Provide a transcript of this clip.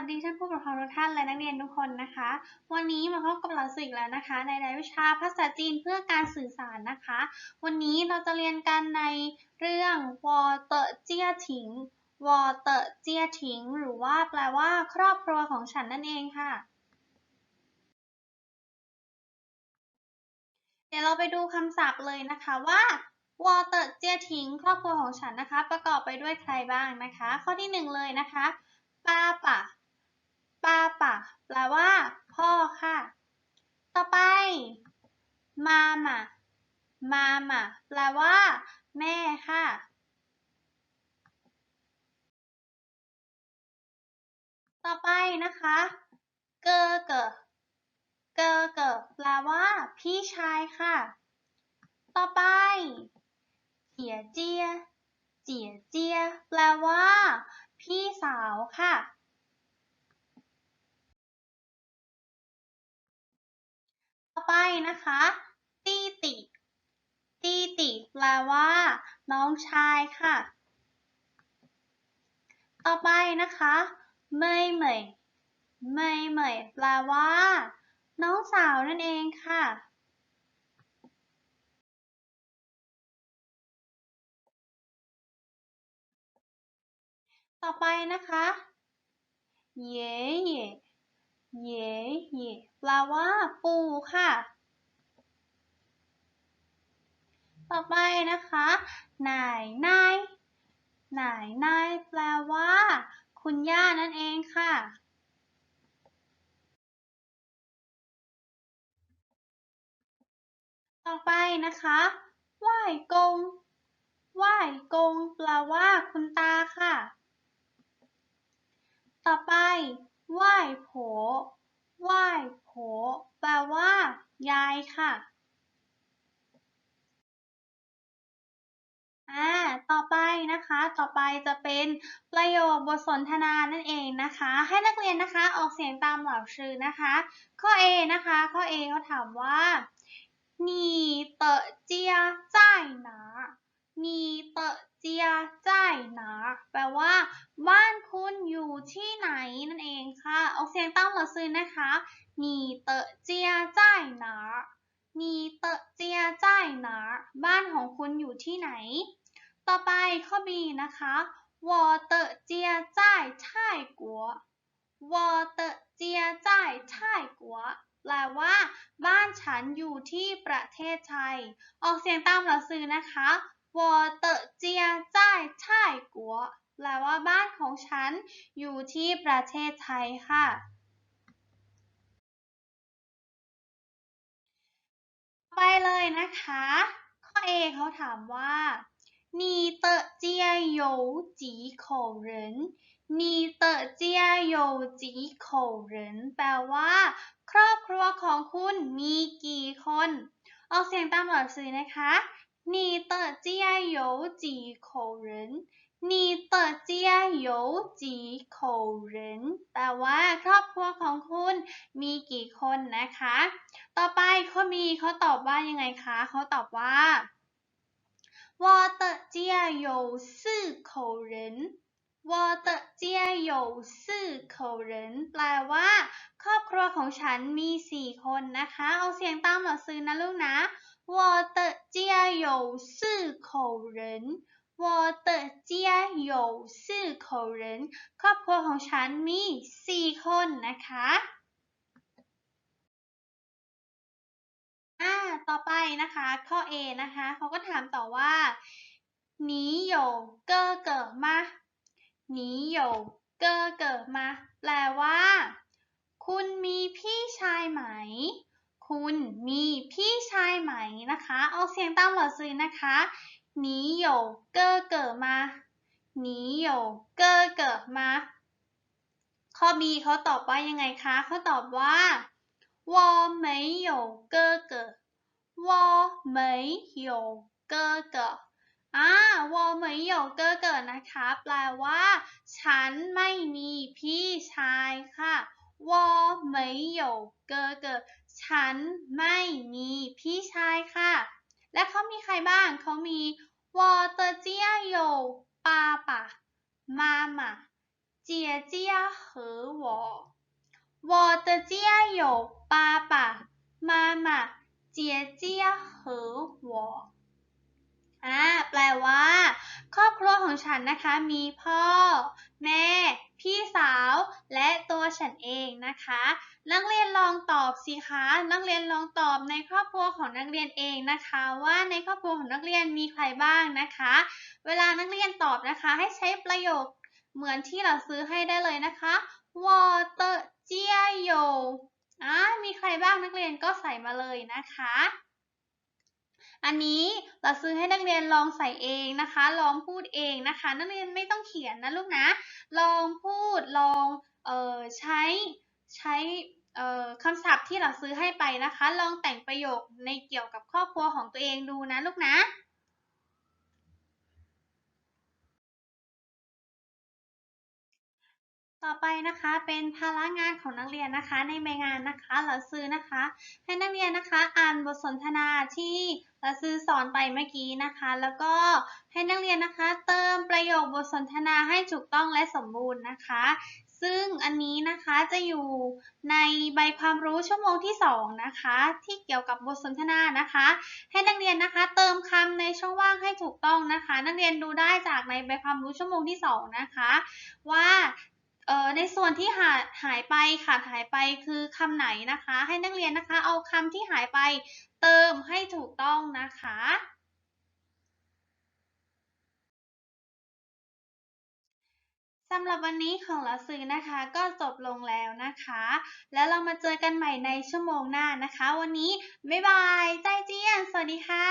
สดีท่านผู้ปกครองทุกท่านและนักเรียนทุกคนนะคะ วันนี้มาพบกับเราสื่ออีกแล้วนะคะ ในรายวิชาภาษาจีนเพื่อการสื่อสารนะคะ วันนี้เราจะเรียนกันในเรื่องวอเตอเจียถิงวอเตอเจียถิงหรือว่าแปลว่า ครอบครัวของฉันนั่นเองค่ะ เดี๋ยวเราไปดูคำศัพท์เลยนะคะว่าวอเตอร์เจียทิงครอบครัวของฉันนะคะ ประกอบไปด้วยใครบ้างนะคะ ข้อที่หนึ่งเลยนะคะป้าป่ะ ปาป่ะแปลว่า พ่อค่ะ ต่อไป มาม่ามาม่าแปลว่า แม่ค่ะ ต่อไปนะคะ เกอเกอเกอเกอแปลว่า พี่ชายค่ะ ต่อไป เจียเจียเจียเจียแปลว่า พี่สาวค่ะ นะคะ ตีติตีติแปลว่า น้องชายค่ะ ต่อไปนะคะเมยเมยเมยเมยแปลว่า น้องสาวนั่นเองค่ะต่อไปนะคะ เย่เย่เย่เย่แป ลว่าปู่ค่ะ ต่อไปนะคะนายนายนายนายแปลว่า คุณย่านั่นเองค่ะ ต่อไปนะคะไหว้กงไหว้กงแปลว่า คุณตาค่ะ ต่อไปไหว้โผ ไหว้โผแปลว่า ยายค่ะอ่า ต่อไปนะคะ ต่อไปจะเป็นประโยคบทสนทนานั่นเองนะคะ ให้นักเรียนนะคะออกเสียงตามเหล่าชื่อนะคะ ข้อ A นะคะ ข้อ A เขาถามว่า你的家在哪你的家在哪แปลว่า โอเคตั้งเราซื้อนะคะมีเตอเจียจ่ายหนามีเตจีจ่ายหนาบ้านของคุณอยู่ที่ไหน ต่อไปข้อ B นะคะวอเตอเจียจ่ายชายกัววอเตจีจ่ายชายกัวแปลว่า บ้านฉันอยู่ที่ประเทศไทย ออกเสียงตามหลักสื่อนะคะวอเตอเจีจ่ายชายกัว แปลว่าบ้านของฉันอยู่ที่ประเทศไทยค่ะ ไปเลยนะคะ ข้อ A เขาถามว่า你的家有几口人你的家有几口人แปลว่า ครอบครัวของคุณมีกี่คน ออกเสียงตามหลักสื่อนะคะ你的家有几口人 你的家有几口人แปลว่า ครอบครัวของคุณมีกี่คนนะคะ ต่อไปเขามีเขาตอบว่ายังไงคะ เขาตอบว่า我的家有四口人我的家有四口人แปลว่า ครอบครัวของฉันมีสี่คนนะคะเอาเสียงตามหลักสื่อนะลูกนะ我的家有四口人 我的家有四口人ครอบครัวของฉันมีสี่คนนะคะอ่า ต่อไปนะคะ ข้อ A นะคะ เขาก็ถามต่อว่า你有哥哥吗你有哥哥吗แปลว่า คุณมีพี่ชายไหม คุณมีพี่ชายไหมนะคะ เอาเสียงตามหลักสื่อนะคะ 你有哥哥吗你有哥哥吗ข้อ B เขาตอบว่ายังไงคะ เขาตอบว่า我没有哥哥我没有哥哥อ่า我没有哥哥นะคะ แปลว่า ฉันไม่มีพี่ชายค่ะ我没有哥哥ฉันไม่มีพี่ชายค่ะ และเขามีใครบ้าง เขามี我的家有爸爸妈妈姐姐和我 我的家有爸爸妈妈姐姐和我อ่าแปลว่า ครอบครัวของฉันนะคะ มีพ่อ แม่ ฉันเองนะคะ นักเรียนลองตอบสิคะ นักเรียนลองตอบในครอบครัวของนักเรียนเองนะคะ ว่าในครอบครัวของนักเรียนมีใครบ้างนะคะ เวลานักเรียนตอบนะคะ ให้ใช้ประโยคเหมือนที่เราซื้อให้ได้เลยนะคะ Water, ร์เจียโยอ่ามีใครบ้างนักเรียนก็ใส่มาเลยนะคะ อันนี้เราซื้อให้นักเรียนลองใส่เองนะคะ ลองพูดเองนะคะ นักเรียนไม่ต้องเขียนนะลูกนะ ลองพูด ลองเออใช้ใช้เออคำศัพท์ที่เราซื้อให้ไปนะคะ ลองแต่งประโยคในเกี่ยวกับครอบครัวของตัวเองดูนะลูกนะ ต่อไปนะคะเป็นภาระงานของนักเรียนนะคะในใบงานนะคะเราซื้อนะคะ ให้นักเรียนนะคะอ่านบทสนทนาที่เราซื้อสอนไปเมื่อกี้นะคะ แล้วก็ให้นักเรียนนะคะ เติมประโยคบทสนทนาให้ถูกต้องและสมบูรณ์นะคะ ซึ่งอันนี้นะคะจะอยู่ในใบความรู้ชั่วโมงที่สองนะคะ ที่เกี่ยวกับบทสนทนานะคะ ให้นักเรียนนะคะเติมคำในช่องว่างให้ถูกต้องนะคะ นักเรียนดูได้จากในใบความรู้ชั่วโมงที่สองนะคะ ว่า เอ่อในส่วนที่หายหายไปขาดหายไปคือคำไหนนะคะ ให้นักเรียนนะคะ เอาคำที่หายไปเติมให้ถูกต้องนะคะ สำหรับวันนี้ของเราซื้อนะคะก็จบลงแล้วนะคะ แล้วเรามาเจอกันใหม่ในชั่วโมงหน้านะคะ วันนี้ บ๊ายบาย ใจเจียน สวัสดีค่ะ